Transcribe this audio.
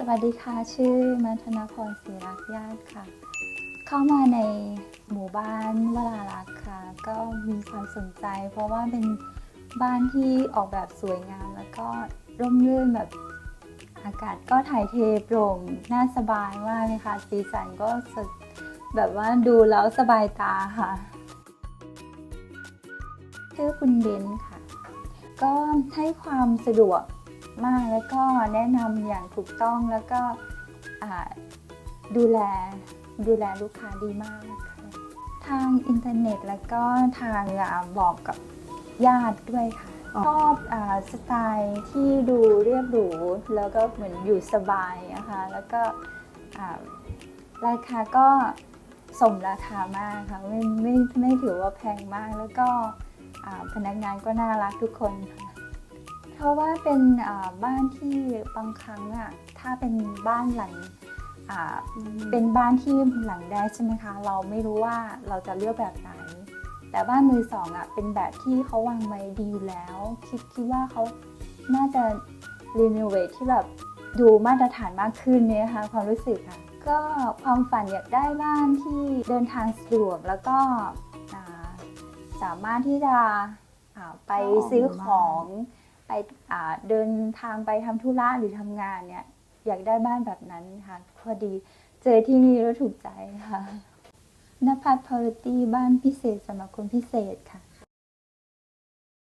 สวัสดีค่ะ ชื่อมัทนาพรศรีรักญาติค่ะ เข้ามาในหมู่บ้านวรารักษ์ค่ะ ก็มีความสนใจ เพราะว่าเป็นบ้านที่ออกแบบสวยงาม แล้วก็ร่มรื่นแบบอากาศก็ถ่ายเทโปร่งน่าสบายมากเลยค่ะ สีสันก็สดแบบว่าดูแล้วสบายตาค่ะ ชื่อคุณเบนค่ะ ก็ให้ความสะดวก มาก แล้วก็แนะนำอย่างถูกต้องแล้วก็อ่าดูแลดูแลลูกค้าดีมากค่ะทางอินเทอร์เน็ตแล้วก็ทางอ่าบอกกับญาติด้วยค่ะอ๋อชอบอาสไตล์ที่ดูเรียบหรูแล้วก็เหมือนอยู่สบายนะคะแล้วก็อ่าราคาก็สมราคามากค่ะไม่ไม่ไม่ถือว่าแพงมากแล้วก็อ่าพนักงานก็น่ารักทุกคนค่ะ เพราะว่าเป็นอ่าบ้านที่บางครั้งอะถ้าเป็นบ้านหลังอ่าเป็นบ้านที่หลังแรกใช่ไหมคะ เราไม่รู้ว่าเราจะเลือกแบบไหน แต่บ้านมือสองอะเป็นแบบที่เขาวางไว้ดีอยู่แล้ว คิดคิดว่าเขาน่าจะรีโนเวทที่แบบดูมาตรฐานมากขึ้นเนี่ยค่ะความรู้สึกค่ะก็ความฝันอยากได้บ้านที่เดินทางสะดวกแล้วก็อ่าสามารถที่จะอ่าไปซื้อของ ไปเดินทางไปทำธุระหรือทำงานเนี่ย อยากได้บ้านแบบนั้นค่ะพอดีเจอที่นี่แล้วถูกใจค่ะนภัทรพาริตี้บ้านพิเศษสำหรับคนพิเศษค่ะ